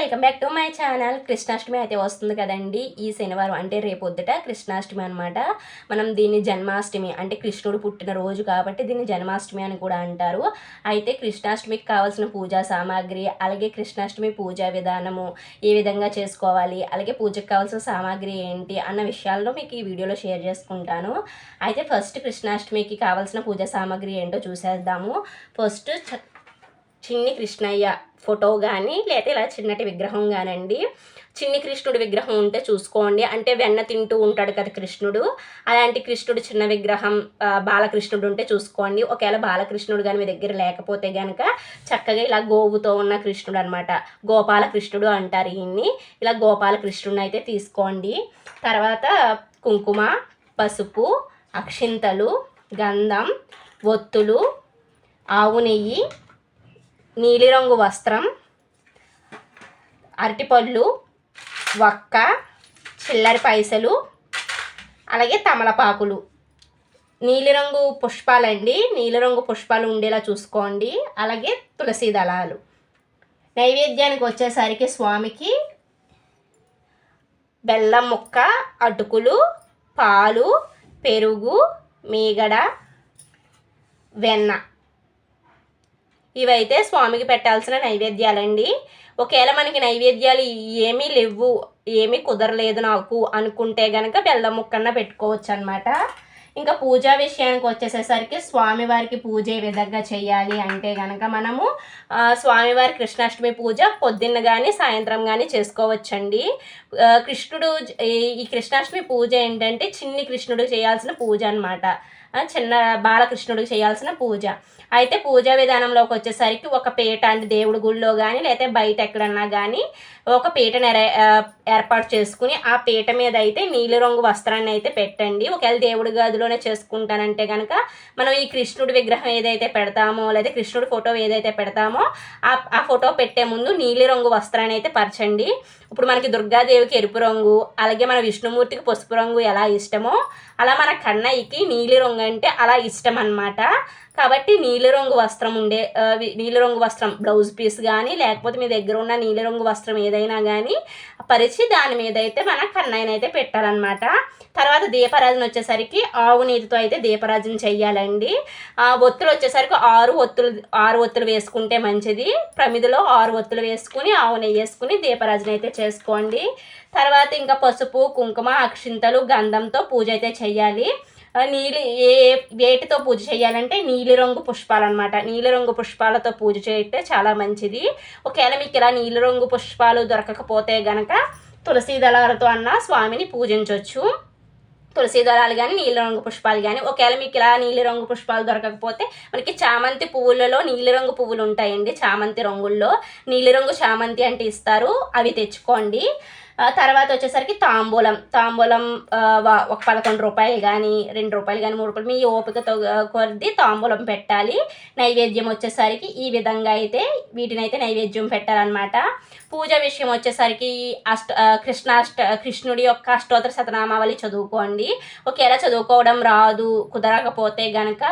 Welcome back to my channel. Krishnashtami అయితే వస్తుంది కదండి. ఈ శనివారం అంటే రేపొద్దుట కృష్ణాష్టమి అనమాట మనం దీన్ని జన్మాష్టమి అంటే కృష్ణుడు పుట్టిన రోజు కాబట్టి దీన్ని జన్మాష్టమి అని కూడా అంటారు. అయితే కృష్ణాష్టమికి కావాల్సిన పూజా సామాగ్రి అలాగే కృష్ణాష్టమి పూజా విధానము ఏ విధంగా చేసుకోవాలి అలాగే పూజకు కావాల్సిన సామాగ్రి ఏంటి అన్న విషయాల్లో మీకు ఈ వీడియోలో షేర్ చేసుకుంటాను. అయితే ఫస్ట్ కృష్ణాష్టమికి కావాల్సిన పూజా సామాగ్రి ఏంటో చూసేద్దాము. ఫస్ట్ చిన్ని కృష్ణయ్య ఫోటో కానీ లేదా ఇలా చిన్నటి విగ్రహం కానండి చిన్ని కృష్ణుడి విగ్రహం ఉంటే చూసుకోండి. అంటే వెన్న తింటూ ఉంటాడు కదా కృష్ణుడు. అలాంటి కృష్ణుడు చిన్న విగ్రహం బాలకృష్ణుడు ఉంటే చూసుకోండి. ఒకవేళ బాలకృష్ణుడు కానీ మీ దగ్గర లేకపోతే కనుక చక్కగా ఇలా గోవుతో ఉన్న కృష్ణుడు అనమాట గోపాలకృష్ణుడు అంటారు ఈయన్ని ఇలా గోపాలకృష్ణుడిని అయితే తీసుకోండి. తర్వాత కుంకుమ పసుపు అక్షింతలు గంధం ఒత్తులు ఆవు నెయ్యి నీలిరంగు వస్త్రం అరటిపళ్ళు వక్క చిల్లరి పైసలు అలాగే తమలపాకులు. నీలిరంగు పుష్పాలండి. నీలిరంగు పుష్పాలు ఉండేలా చూసుకోండి. అలాగే తులసి దళాలు. నైవేద్యానికి వచ్చేసరికి స్వామికి బెల్లం ముక్క అటుకులు పాలు పెరుగు మీగడ వెన్న. ఇవైతే స్వామికి పెట్టాల్సిన నైవేద్యాలండి. ఒకవేళ మనకి నైవేద్యాలు ఏమీ లేవు ఏమీ కుదరలేదు నాకు అనుకుంటే గనక బెల్లం ముక్కన్న పెట్టుకోవచ్చు అనమాట ఇంకా పూజా విషయానికి వచ్చేసేసరికి స్వామివారికి పూజ ఏ విధంగా చేయాలి అంటే కనుక మనము స్వామివారి కృష్ణాష్టమి పూజ పొద్దున్న కానీ సాయంత్రం కానీ చేసుకోవచ్చండి. కృష్ణుడు ఈ- ఈ కృష్ణాష్టమి పూజ ఏంటంటే చిన్ని కృష్ణుడు చేయాల్సిన పూజ అనమాట చిన్న బాలకృష్ణుడు చేయాల్సిన పూజ. అయితే పూజా విధానంలోకి వచ్చేసరికి ఒక పీట అంటే దేవుడి గుడిలో కానీ లేకపోతే బయట ఎక్కడన్నా కానీ ఒక పీటను ఏర్పాటు చేసుకుని ఆ పీట మీద అయితే నీలిరంగు వస్త్రాన్ని అయితే పెట్టండి. ఒకవేళ దేవుడి ఇంట్లోనే చేసుకుంటానంటే కనుక మనం ఈ కృష్ణుడి విగ్రహం ఏదైతే పెడతామో లేదా కృష్ణుడి ఫోటో ఏదైతే పెడతామో ఆ ఆ ఫోటో పెట్టే ముందు నీలిరంగు వస్త్రాన్ని అయితే పరచండి. ఇప్పుడు మనకి దుర్గాదేవికి ఎరుపు రంగు అలాగే మన విష్ణుమూర్తికి పసుపు రంగు ఎలా ఇష్టమో అలా మన కన్నయ్యకి నీలిరంగు అంటే అలా ఇష్టం అన్నమాట కాబట్టి నీలిరంగు వస్త్రం ఉండే నీలిరంగు వస్త్రం బ్లౌజ్ పీస్ కానీ లేకపోతే మీ దగ్గర ఉన్న నీలిరంగు వస్త్రం ఏదైనా కానీ పరిచి దాని మీద అయితే మన కన్నయ్యని అయితే పెట్టాలన్నమాట. తర్వాత దీపరాజన వచ్చేసరికి ఆవు నీతితో అయితే దీపారాజన చెయ్యాలండి. ఆ ఒత్తులు వచ్చేసరికి ఆరు ఒత్తులు ఆరు ఒత్తులు వేసుకుంటే మంచిది. ప్రమిదిలో ఆరు ఒత్తులు వేసుకుని ఆవు నెయ్యి వేసుకుని దీపరాజన అయితే చేసుకోండి. తర్వాత ఇంకా పసుపు కుంకుమ అక్షింతలు గంధంతో పూజ అయితే చెయ్యాలి. నీలి ఏ వేటితో పూజ చేయాలంటే నీలిరంగు పుష్పాలు అనమాట నీలిరంగు పుష్పాలతో పూజ చేయటం చాలా మంచిది. ఒకవేళ మీకు ఇలా నీలిరంగు పుష్పాలు దొరకకపోతే గనక తులసి దళాలతో అన్న స్వామిని పూజించవచ్చు తులసి దళాలు కానీ నీలిరంగు పుష్పాలు కానీ ఒకవేళ మీకు ఇలా నీలిరంగు పుష్పాలు దొరకకపోతే మనకి చామంతి పువ్వులలో నీలిరంగు పువ్వులు ఉంటాయండి. చామంతి రంగుల్లో నీలిరంగు చామంతి అంటే ఇస్తారు. అవి తెచ్చుకోండి. తర్వాత వచ్చేసరికి తాంబూలం. తాంబూలం ఒక పదకొండు రూపాయలు కానీ రెండు రూపాయలు కానీ మూడు రూపాయలు మీ ఓపికతో కొద్ది తాంబూలం పెట్టాలి. నైవేద్యం వచ్చేసరికి ఈ విధంగా అయితే వీటిని అయితే నైవేద్యం పెట్టాలన్నమాట పూజ విషయం వచ్చేసరికి అష్ట కృష్ణాష్ట కృష్ణుడి యొక్క అష్టోత్తర శతనామావళి చదువుకోండి. ఒకవేళ చదువుకోవడం రాదు కుదరకపోతే గనక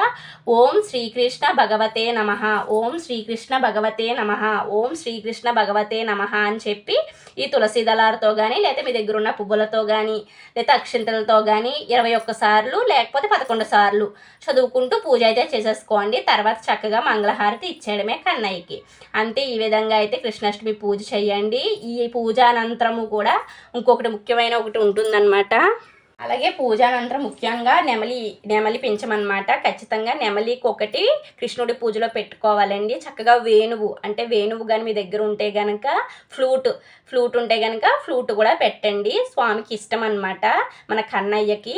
ఓం శ్రీకృష్ణ భగవతే నమ ఓం శ్రీకృష్ణ భగవతే నమ ఓం శ్రీకృష్ణ భగవతే నమ అని చెప్పి ఈ తులసి దళాలతో కానీ లేకపోతే మీ దగ్గర ఉన్న పువ్వులతో కానీ లేకపోతే అక్షింతలతో కానీ ఇరవై ఒక్క సార్లు లేకపోతే పదకొండు సార్లు చదువుకుంటూ పూజ అయితే చేసేసుకోండి. తర్వాత చక్కగా మంగళహారతి ఇచ్చేయడమే కన్నయ్యకి. అంతే ఈ విధంగా అయితే కృష్ణాష్టమి పూజ చేయండి. ఈ పూజ అనంతరము కూడా ఇంకొకటి ముఖ్యమైన ఒకటి ఉంటుందన్నమాట. అలాగే పూజ అనంతరం ముఖ్యంగా నెమలి నెమలి పెంచమన్నమాట. ఖచ్చితంగా నెమలికి ఒకటి కృష్ణుడి పూజలో పెట్టుకోవాలండి. చక్కగా వేణువు అంటే వేణువు కానీ మీ దగ్గర ఉంటే గనక ఫ్లూట్ ఫ్లూట్ ఉంటే గనక ఫ్లూట్ కూడా పెట్టండి. స్వామికి ఇష్టం అనమాట మన కన్నయ్యకి.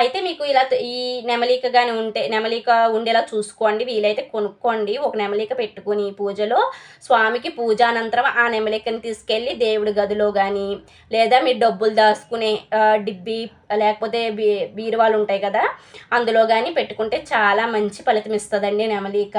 అయితే మీకు ఇలా ఈ నెమలిక కానీ ఉంటే నెమలిక ఉండేలా చూసుకోండి. వీలైతే కొనుక్కోండి. ఒక నెమలిక పెట్టుకుని పూజలో స్వామికి పూజ అనంతరం ఆ నెమలికని తీసుకెళ్ళి దేవుడి గదిలో కానీ లేదా మీరు డబ్బులు దాచుకునే డిబ్బి లేకపోతే బీ బీరువాలు ఉంటాయి కదా అందులో కానీ పెట్టుకుంటే చాలా మంచి ఫలితం ఇస్తుందండి నెమలిక.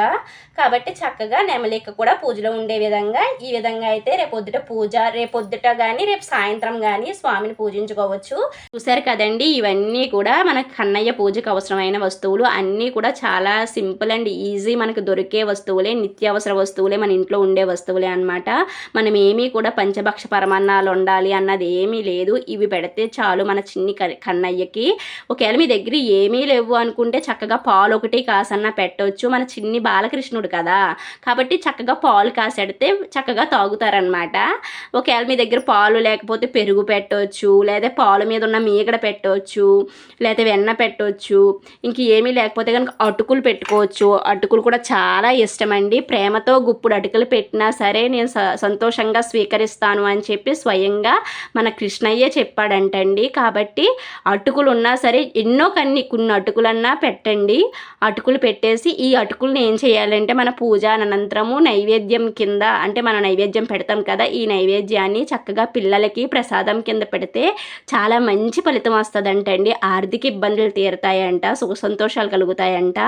కాబట్టి చక్కగా నెమలిక కూడా పూజలో ఉండే విధంగా ఈ విధంగా అయితే రేపొద్దుట పూజ రేపొద్దుట కానీ రేపు సాయంత్రం కానీ స్వామిని పూజించుకోవచ్చు. చూసారు కదండి ఇవన్నీ కూడా మన కన్నయ్య పూజకు అవసరమైన వస్తువులు. అన్నీ కూడా చాలా సింపుల్ అండ్ ఈజీ మనకు దొరికే వస్తువులే నిత్యావసర వస్తువులే మన ఇంట్లో ఉండే వస్తువులే అన్నమాట. మనం ఏమీ కూడా పంచభక్ష పరమాన్నాలు ఉండాలి అన్నది ఏమీ లేదు. ఇవి పెడితే చాలు మన చిన్ని కన్నయ్యకి. ఒకవేళ మీ దగ్గర ఏమీ లేవు అనుకుంటే చక్కగా పాలు ఒకటి కాసన్నా పెట్టవచ్చు మన చిన్ని బాలకృష్ణుడు కదా. కాబట్టి చక్కగా పాలు కాసెడితే చక్కగా తాగుతారనమాట ఒకవేళ మీ దగ్గర పాలు లేకపోతే పెరుగు పెట్టవచ్చు లేదా పాల మీద ఉన్న మీగడ పెట్టవచ్చు లేదా వెన్న పెట్టవచ్చు ఇంక ఏమీ లేకపోతే కనుక అటుకులు పెట్టుకోవచ్చు. అటుకులు కూడా చాలా ఇష్టం అండి ప్రేమతో గుప్పుడు అటుకులు పెట్టినా సరే నేను స- సంతోషంగా స్వీకరిస్తాను అని చెప్పి స్వయంగా మన కృష్ణయ్య చెప్పాడంటండి. కాబట్టి అటుకులు ఉన్నా సరే ఎన్నో కన్ని కొన్ని అటుకులన్నా పెట్టండి. అటుకులు పెట్టేసి ఈ అటుకులను ఏం చేయాలంటే మన పూజ అనంతరము నైవేద్యం కింద అంటే మనం నైవేద్యం పెడతాం కదా ఈ నైవేద్యాన్ని చక్కగా పిల్లలకి ప్రసాదం కింద పెడితే చాలా మంచి ఫలితం వస్తుందంటండి. ఆర్థిక ఇబ్బందులు తీరుతాయంట సుఖ సంతోషాలు కలుగుతాయంట.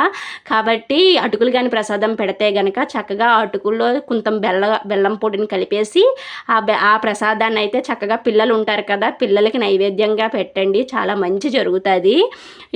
కాబట్టి అటుకులు కానీ ప్రసాదం పెడితే గనక చక్కగా అటుకుల్లో కొంత బెల్ల బెల్లం పొడిని కలిపేసి ఆ ఆ ప్రసాదాన్ని అయితే చక్కగా పిల్లలు ఉంటారు కదా పిల్లలకి నైవేద్యంగా పెట్టండి. చాలా మంచి జరుగుతుంది.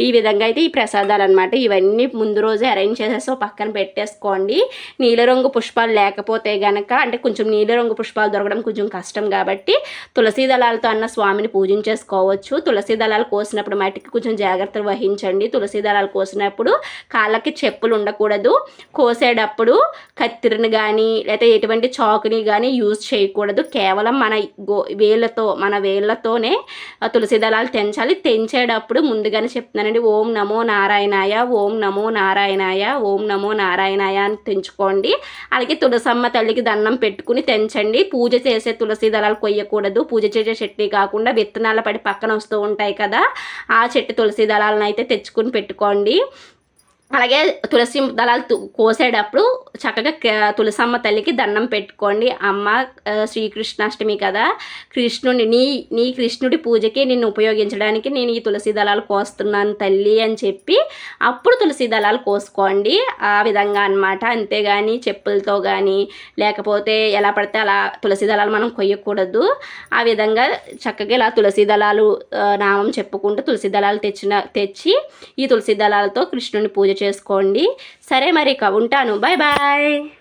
ఈ విధంగా అయితే ఈ ప్రసాదాలు అనమాట ఇవన్నీ ముందు రోజే అరేంజ్ చేసేసి పక్కన పెట్టేసుకోండి. నీలరంగు పుష్పాలు లేకపోతే గనక అంటే కొంచెం నీలరంగు పుష్పాలు దొరకడం కొంచెం కష్టం కాబట్టి తులసి దళాలతో అన్న స్వామిని పూజించేసుకోవచ్చు. తులసి దళాలు కోసినప్పుడు మట్టికి కొంచెం జాగ్రత్తలు వహించండి. తులసి దళాలు కోసినప్పుడు కాళ్ళకి చెప్పులు ఉండకూడదు. కోసేటప్పుడు కత్తిరిని కానీ లేదా ఎటువంటి చాకుని కానీ యూజ్ చేయకూడదు. కేవలం మన గో వేళ్ళతో మన వేళ్ళతోనే తులసి దళాలు తెంచాలి. తెంచేటప్పుడు ముందుగానే చెప్తున్నానండి ఓం నమో నారాయణాయ ఓం నమో నారాయణాయ ఓం నమో నారాయణాయ అని తెంచుకోండి. అలాగే తులసమ్మ తల్లికి దండం పెట్టుకుని తెంచండి. పూజ చేసే తులసి దళాలు కొయ్యకూడదు. పూజ చేసే చెట్టు కాకుండా విత్తనాల పడి పక్కన వస్తూ ఉంటాయి కదా ఆ చెట్టు తులసి దళాలను అయితే తెచ్చుకుని పెట్టుకోండి. అలాగే తులసి దళాలు తు- కోసేటప్పుడు చక్కగా తులసమ్మ తల్లికి దండం పెట్టుకోండి. అమ్మ శ్రీకృష్ణాష్టమి కదా కృష్ణుని నీ నీ కృష్ణుడి పూజకి నిన్ను ఉపయోగించడానికి నేను ఈ తులసి దళాలు కోస్తున్నాను తల్లి అని చెప్పి అప్పుడు తులసి దళాలు కోసుకోండి. ఆ విధంగా అన్నమాట. అంతేగాని చెప్పులతో కానీ లేకపోతే ఎలా పడితే అలా తులసి దళాలు మనం కొయ్యకూడదు. ఆ విధంగా చక్కగా ఇలా తులసి దళాలు నామం చెప్పుకుంటూ తులసి దళాలు తెచ్చిన తెచ్చి ఈ తులసి దళాలతో కృష్ణుని పూజ చేసుకోండి. సరే మరి ఇక ఉంటాను. Bye bye